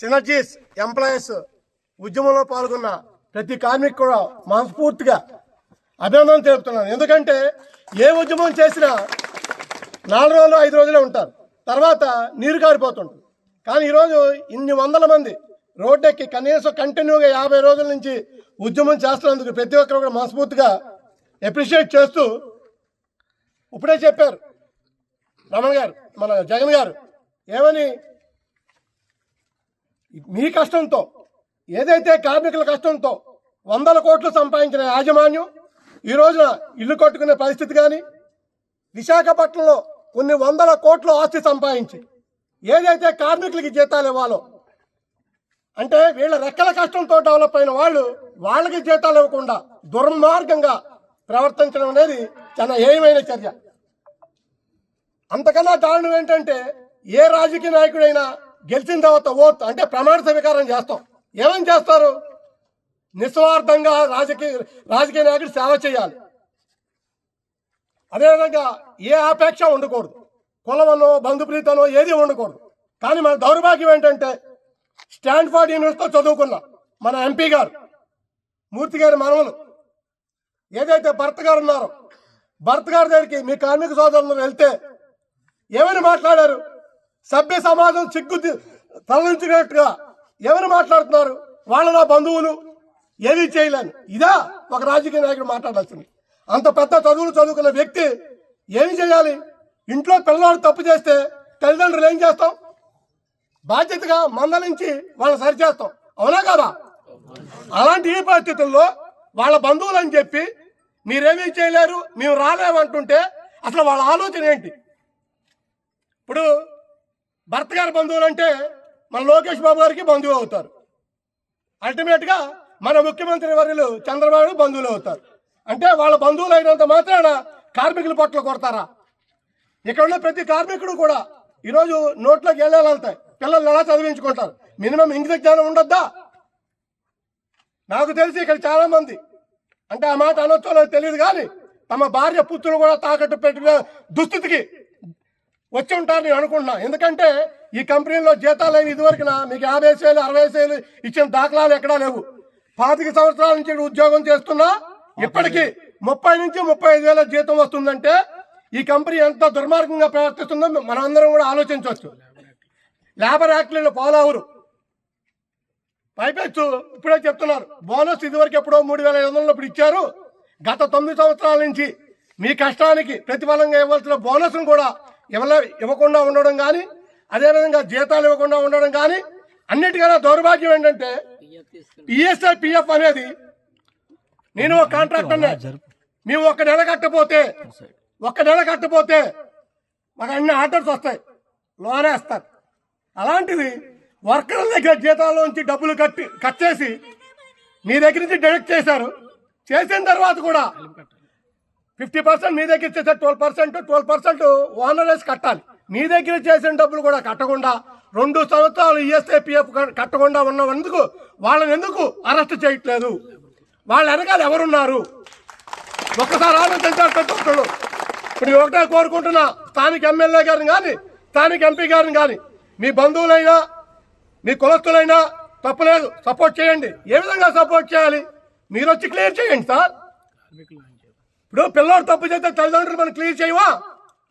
Synergies employees ఉద్యమంలో పాల్గొన్న ప్రతి కార్మికు కూడా మనస్ఫూర్తిగా అభినందన తెలుపుతున్నాను. ఎందుకంటే ఏ ఉద్యమం చేసినా నాలుగు రోజులు ఐదు రోజులే ఉంటారు. తర్వాత నీరు కారిపోతుంటుంది. కానీ ఈరోజు ఇన్ని వందల మంది రోడ్డెక్కి కనీసం కంటిన్యూగా యాభై రోజుల నుంచి ఉద్యమం చేస్తున్నందుకు ప్రతి ఒక్కరు కూడా మనస్ఫూర్తిగా అప్రిషియేట్ చేస్తూ ఇప్పుడే చెప్పారు రమణ గారు మన జగన్ గారు ఏమని మీ కష్టంతో ఏదైతే కార్మికుల కష్టంతో వందల కోట్లు సంపాదించిన యాజమాన్యం ఈ రోజున ఇల్లు కట్టుకునే పరిస్థితి కానీ విశాఖపట్నంలో కొన్ని వందల కోట్ల ఆస్తి సంపాదించి ఏదైతే కార్మికులకి జీతాలు ఇవ్వాలో అంటే వీళ్ళ రెక్కల కష్టంతో డెవలప్ అయిన వాళ్ళు వాళ్ళకి జీతాలు ఇవ్వకుండా దుర్మార్గంగా ప్రవర్తించడం అనేది చాలా ఏమైన చర్య. అంతకన్నా దారుణం ఏంటంటే ఏ రాజకీయ నాయకుడైనా గెలిచిన తర్వాత ఓత్ అంటే ప్రమాణ స్వీకారం చేస్తాం. ఏమని చేస్తారు? నిస్వార్థంగా రాజకీయ రాజకీయ నాయకుడు సేవ చేయాలి. అదేవిధంగా ఏ ఆపేక్ష ఉండకూడదు. కులమనో బంధుప్రీతనో ఏది ఉండకూడదు. కానీ మన దౌర్భాగ్యం ఏంటంటే స్టాన్ఫర్డ్ యూనివర్సిటీలో చదువుకున్న మన ఎంపీ గారు మూర్తి గారి మనవలు ఏదైతే భర్త గారు ఉన్నారో భర్త గారి దగ్గరికి మీ కార్మిక సోదరులు వెళ్తే ఏమని మాట్లాడారు? సభ్య సమాజం సిగ్గు తరలించినట్టుగా ఎవరు మాట్లాడుతున్నారు? వాళ్ళ నా బంధువులు. ఏమీ చేయలేను. ఇదా ఒక రాజకీయ నాయకుడు మాట్లాడాల్సింది. అంత పెద్ద చదువులు చదువుకున్న వ్యక్తి ఏమి చేయాలి? ఇంట్లో పిల్లవాడు తప్పు చేస్తే తల్లిదండ్రులు ఏం చేస్తాం? బాధ్యతగా మందలించి వాళ్ళని సరిచేస్తాం. అవునా కదా? అలాంటి ఈ పరిస్థితుల్లో వాళ్ళ బంధువులు అని చెప్పి మీరేమీ చేయలేరు మేము రాలేమంటుంటే అసలు వాళ్ళ ఆలోచన ఏంటి? ఇప్పుడు భర్త గారి బంధువులు అంటే మన లోకేష్ బాబు గారికి బంధువు అవుతారు. అల్టిమేట్గా మన ముఖ్యమంత్రి వర్యులు చంద్రబాబు బంధువులు అవుతారు. అంటే వాళ్ళ బంధువులు అయినంత మాత్రాన కార్మికుల పట్ల కొడతారా? ఇక్కడ ఉన్న ప్రతి కార్మికుడు కూడా ఈరోజు నోట్లోకి వెళ్ళాలి వెళ్తాయి. ఎలా చదివించుకుంటారు? మినిమం ఇంగ్లీష్ జ్ఞానం ఉండొద్దా? నాకు తెలిసి ఇక్కడ చాలా మంది అంటే ఆ మాట అనొచ్చో లేదో తెలియదు కానీ తమ భార్య పుత్రులు కూడా తాకట్టు పెట్టిన దుస్థితికి వచ్చి ఉంటారు నేను అనుకుంటున్నా ఎందుకంటే ఈ కంపెనీలో జీతాలు అయిన ఇదివరకు మీకు యాభై వేలు అరవై వేలు ఇచ్చిన దాఖలాలు ఎక్కడా లేవు. పాతిక సంవత్సరాల నుంచి ఉద్యోగం చేస్తున్నా. ఇప్పటికీ ముప్పై నుంచి ముప్పై ఐదు వేల జీతం వస్తుందంటే ఈ కంపెనీ ఎంత దుర్మార్గంగా ప్రవర్తిస్తుందో మనం అందరం కూడా ఆలోచించవచ్చు. లేబర్ యాక్ట్లలో ఫాలో అవరు పైపెచ్చు ఇప్పుడే చెప్తున్నారు. బోనస్ ఇదివరకు ఎప్పుడో మూడు వేల ఐదు వందలు ఇప్పుడు ఇచ్చారు. గత తొమ్మిది సంవత్సరాల నుంచి మీ కష్టానికి ప్రతిఫలంగా ఇవ్వాల్సిన బోనస్ను కూడా ఇవ్వలే ఇవ్వకుండా ఉండడం కానీ అదేవిధంగా జీతాలు ఇవ్వకుండా ఉండడం కానీ అన్నిటికన్నా దౌర్భాగ్యం ఏంటంటే పిఎస్ఐ పిఎఫ్ అనేది నేను ఒక కాంట్రాక్టర్నే మేము ఒక నెల కట్టపోతే ఒక్క నెల కట్టపోతే మాకు అన్ని ఆర్డర్స్ వస్తాయి లోనే వేస్తారు అలాంటిది వర్కర్ల దగ్గర జీతాల్లోంచి డబ్బులు కట్టి కట్ చేసి మీ దగ్గర నుంచి డైరెక్ట్ చేశారు. చేసిన తర్వాత కూడా ఫిఫ్టీ పర్సెంట్ మీ దగ్గర చేసే twelve percent twelve percent owners కట్టాలి. మీ దగ్గర చేసిన డబ్బులు కూడా కట్టకుండా రెండు సంవత్సరాలు E ఈఎస్ఐ పిఎఫ్ కట్టకుండా ఉన్నందుకు వాళ్ళని ఎందుకు అరెస్ట్ చేయట్లేదు? వాళ్ళ వెనకాల ఎవరున్నారు? ఒక్కసారి ఆలోచించాలి ప్రతి ఒక్కళ్ళు ఇప్పుడు ఒకటే కోరుకుంటున్నా స్థానిక ఎమ్మెల్యే గారిని కానీ స్థానిక ఎంపీ గారిని కానీ మీ బంధువులైనా మీ కులస్తులైనా తప్పలేదు. సపోర్ట్ చేయండి. ఏ విధంగా సపోర్ట్ చేయాలి? మీరు వచ్చి క్లియర్ చేయండి సార్. ఇప్పుడు పిల్లోడు తప్పు చేస్తే తల్లిదండ్రులు మనం క్లియర్ చేయవా?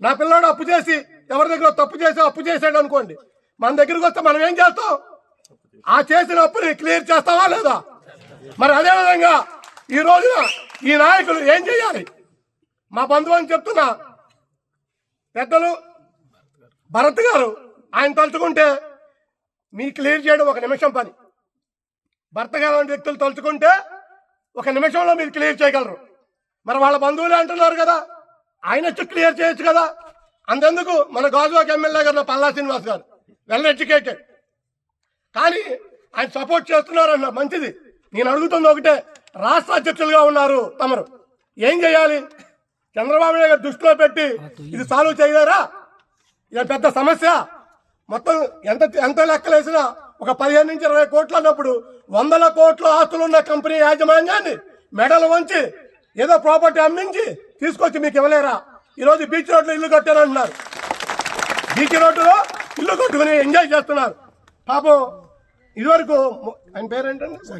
నా పిల్లోడు అప్పు చేసి ఎవరి దగ్గర తప్పు చేసి అప్పు చేసాడు అనుకోండి. మన దగ్గరికి వస్తే మనం ఏం చేస్తాం? ఆ చేసిన అప్పుని క్లియర్ చేస్తావా లేదా? మరి అదేవిధంగా ఈ రోజున ఈ నాయకులు ఏం చేయాలి? మా బంధువు అని చెప్తున్నా పెద్దలు భరత్ గారు ఆయన తలుచుకుంటే మీ క్లియర్ చేయడం ఒక నిమిషం పని. భర్త గారు వ్యక్తులు తలుచుకుంటే ఒక నిమిషంలో మీరు క్లియర్ చేయగలరు. మరి వాళ్ళ బంధువులే అంటున్నారు కదా. ఆయన వచ్చి క్లియర్ చేయొచ్చు కదా. అంతెందుకు? మన గాజువాక ఎమ్మెల్యే గారు పల్లా శ్రీనివాస్ గారు. వెల్ ఎడ్యుకేటెడ్ కానీ ఆయన సపోర్ట్ చేస్తున్నారన్న మంచిది. నేను అడుగుతుంది ఒకటే. రాష్ట్ర అధ్యక్షులుగా ఉన్నారు తమరు. ఏం చేయాలి? చంద్రబాబు నాయుడు దృష్టిలో పెట్టి ఇది సాల్వ్ చేయలేరా? ఇది పెద్ద సమస్య. మొత్తం ఎంత ఎంత లెక్కలేసినా ఒక పదిహేను నుంచి ఇరవై కోట్లు అన్నప్పుడు వందల కోట్ల ఆస్తులు ఉన్న కంపెనీ యాజమాన్యాన్ని మెడలు వంచి ఏదో ప్రాపర్టీ అమ్మించి తీసుకొచ్చి మీకు ఇవ్వలేరా? ఈరోజు బీచ్ రోడ్లో ఇల్లు కట్టారంటున్నారు. బీచ్ రోడ్డులో ఇల్లు కట్టుకుని ఎంజాయ్ చేస్తున్నారు. పాపం ఇదివరకు ము- ఆయన పేరేంటండి?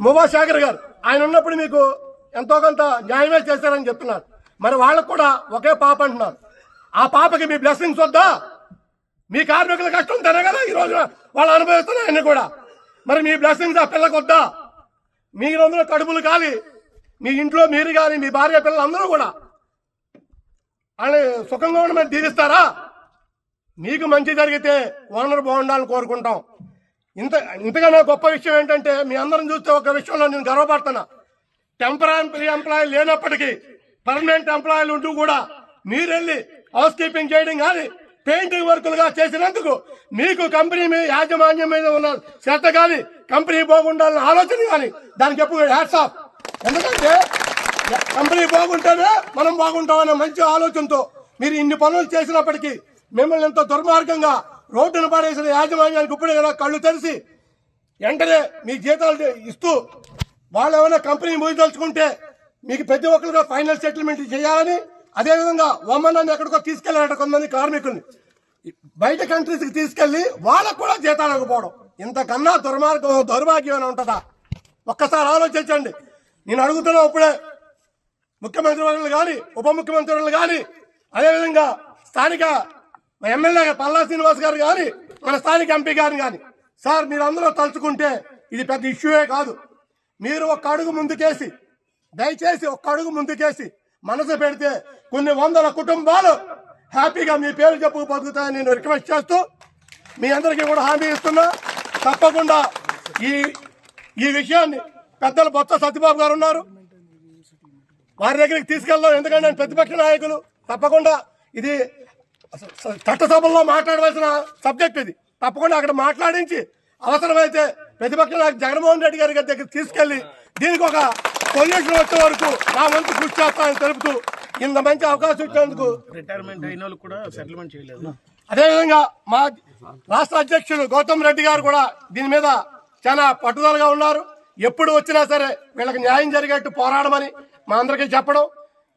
ముబా శేఖర్ గారు. ఆయన ఉన్నప్పుడు మీకు ఎంతో కొంత న్యాయమే చేశారని చెప్తున్నారు. మరి వాళ్ళకు కూడా ఒకే పాప అంటున్నారు. ఆ పాపకి మీ బ్లెస్సింగ్స్ వద్దా? మీ కార్మికుల కష్టం తనే కదా ఈ రోజున వాళ్ళు అనుభవిస్తున్నారు అన్ని కూడా. మరి మీ బ్లెస్సింగ్స్ ఆ పిల్లకి వద్దా? మీరందరూ కడుపులు కాలి. మీ ఇంట్లో మీరు కానీ మీ భార్య పిల్లలు అందరూ కూడా అని సుఖంగా ఉండమని దీవిస్తారా? మీకు మంచి జరిగితే ఓనర్ బాగుండాలని కోరుకుంటాం. ఇంత ఇంతకన్నా గొప్ప విషయం ఏంటంటే మీ అందరం చూస్తే ఒక విషయంలో నేను గర్వపడుతున్నా. టెంపరీ ఎంప్లాయీ లేనప్పటికీ పర్మనెంట్ ఎంప్లాయీలు ఉంటూ కూడా మీరు వెళ్ళి హౌస్ కీపింగ్ చేయడం కానీ పెయింటింగ్ వర్కులుగా చేసినందుకు మీకు కంపెనీ మీద యాజమాన్యం మీద ఉన్న శ్రద్ధ కానీ కంపెనీ బాగుండాలన్న ఆలోచన కానీ దానికి ఎప్పుడు హ్యాట్స్ ఆఫ్. ఎందుకంటే కంపెనీ బాగుంటేనే మనం బాగుంటామనే మంచి ఆలోచనతో మీరు ఇన్ని పనులు చేసినప్పటికీ మిమ్మల్ని ఎంతో దుర్మార్గంగా రోడ్డును పడేసిన యాజమాన్యానికి ఇప్పుడే కదా కళ్ళు తెరిచి వెంటనే మీ జీతాలు ఇస్తూ వాళ్ళు ఏమైనా కంపెనీ మూయదలుచుకుంటే మీకు ప్రతి ఒక్కరిగా ఫైనల్ సెటిల్మెంట్ చేయాలని అదేవిధంగా వమ్మనాన్ని ఎక్కడికో తీసుకెళ్ళారట కొంతమంది కార్మికుల్ని. బయట కంట్రీస్కి తీసుకెళ్ళి తీసుకెళ్ళి వాళ్ళకు కూడా జీతాలు ఇవ్వకపోవడం. ఇంతకన్నా దుర్మార్గం దౌర్భాగ్యం అని ఉంటుందా? ఒక్కసారి ఆలోచించండి. నేను అడుగుతున్నా ఇప్పుడే. ముఖ్యమంత్రి వర్యులు కానీ ఉప ముఖ్యమంత్రి వర్యులు కానీ అదేవిధంగా స్థానిక ఎమ్మెల్యే పల్లా శ్రీనివాస్ గారు కానీ మన స్థానిక ఎంపీ గారిని కానీ. సార్ మీరు అందరూ తలుచుకుంటే ఇది పెద్ద ఇష్యూయే కాదు. మీరు ఒక్క అడుగు ముందుకేసి దయచేసి ఒక్క అడుగు ముందుకేసి మనసు పెడితే కొన్ని వందల కుటుంబాలు హ్యాపీగా మీ పేరు చెప్పు బతుకుతాయని నేను రిక్వెస్ట్ చేస్తూ మీ అందరికీ కూడా హామీ ఇస్తున్నా. తప్పకుండా ఈ ఈ విషయాన్ని పెద్దలు బొత్స సత్యబాబు గారు ఉన్నారు. వారి దగ్గరికి తీసుకెళ్దాం ఎందుకంటే ప్రతిపక్ష నాయకులు. తప్పకుండా ఇది చట్టసభల్లో మాట్లాడవలసిన సబ్జెక్ట్ ఇది. తప్పకుండా అక్కడ మాట్లాడించి అవసరమైతే ప్రతిపక్ష నాయకుడు జగన్మోహన్ రెడ్డి గారి దగ్గర తీసుకెళ్ళి దీనికి ఒక సొల్యూషన్ వచ్చే వరకు నా వంతు కృషి చేస్తానని తెలుపుతూ ఇంత మంచి అవకాశం ఇచ్చినందుకు రిటైర్మెంట్ అయిన వాళ్ళు కూడా సెటిల్మెంట్ చేయలేదు. అదేవిధంగా మా రాష్ట్ర అధ్యక్షులు గౌతమ్ రెడ్డి గారు కూడా దీని మీద చాలా పట్టుదలగా ఉన్నారు. ఎప్పుడు వచ్చినా సరే వీళ్ళకి న్యాయం జరిగేట్టు పోరాడమని మా అందరికీ చెప్పడం.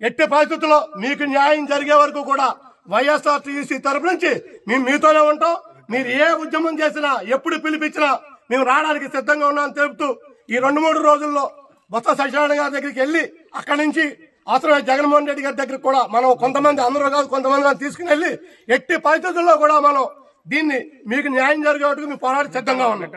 ఎట్టి పరిస్థితుల్లో మీకు న్యాయం జరిగే వరకు కూడా వైఎస్ఆర్టీసీ తరపు నుంచి మేము మీతోనే ఉంటాం. మీరు ఏ ఉద్యమం చేసినా ఎప్పుడు పిలిపించినా మేము రావడానికి సిద్ధంగా ఉన్నామని తెలుపుతూ ఈ రెండు మూడు రోజుల్లో బొత్స సత్యనారాయణ గారి దగ్గరికి వెళ్ళి అక్కడి నుంచి అవసరమైన జగన్మోహన్ రెడ్డి గారి దగ్గరికి కూడా మనం కొంతమంది అందరూ కాదు కొంతమంది తీసుకుని వెళ్ళి ఎట్టి పరిస్థితుల్లో కూడా మనం దీన్ని మీకు న్యాయం జరిగేటకు మేము పోరాడి సిద్ధంగా ఉన్నాం.